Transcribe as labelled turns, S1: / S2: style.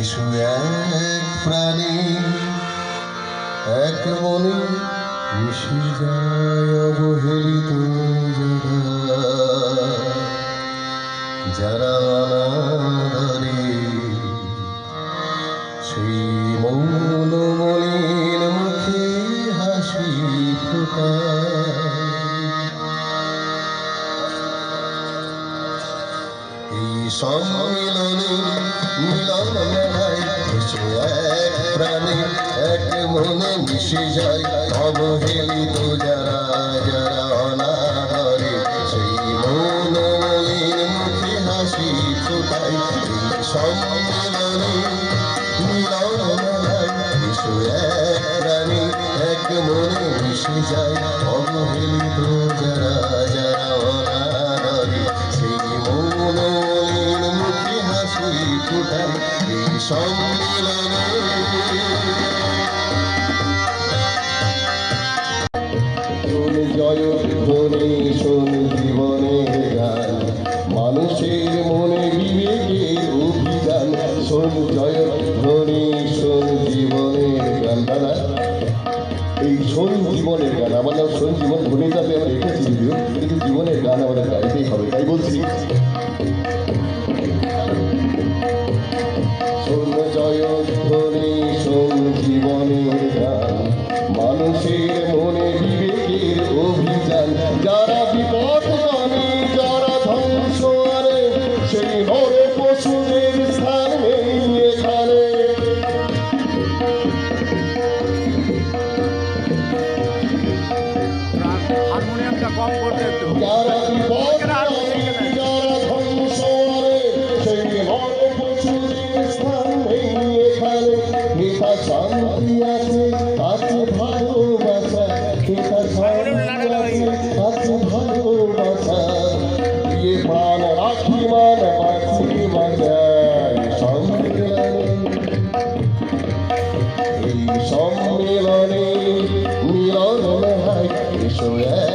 S1: Issue এক প্রাণী, এক মনে মিশে যায় অবহেলিত যারা অনাদরে, সেই মৌন মলিন মুখে হাসি ফোটায়। সম্মিলনে মিলন মেলায় এসো এক প্রাণে, এক মনে মিশে যায়। অবহেলিত যারা যারা অনাদরে, সেই মন মলিন মুখে হাসি ফোটায়। এক প্রাণে, এক মনে যায়। জয় ধ্বনি শোন জীবনের মানুষের মনে বিবেকের অভিযান শোন জয় ধ্বনি শোন জীবনের গান। দাদা এই শোন জীবনের গান, আমার শোন জীবন ধ্বনিটাতে আমরা রেখেছি যদিও, কিন্তু জীবনের গান আমাদের গাইতেই হবে, তাই বলছি। মানুষের মনে বিবেকের অভিযান। যারা বিপদ জানে যারা ধ্বংস আনে সেই নরে পশুদের স্থান নেই এখানে যারা দিয়ে প্রাণ রাখি মান বাঁচি বাঁচাই সম্মিলনে এই সম্মিলনে মিলন হয়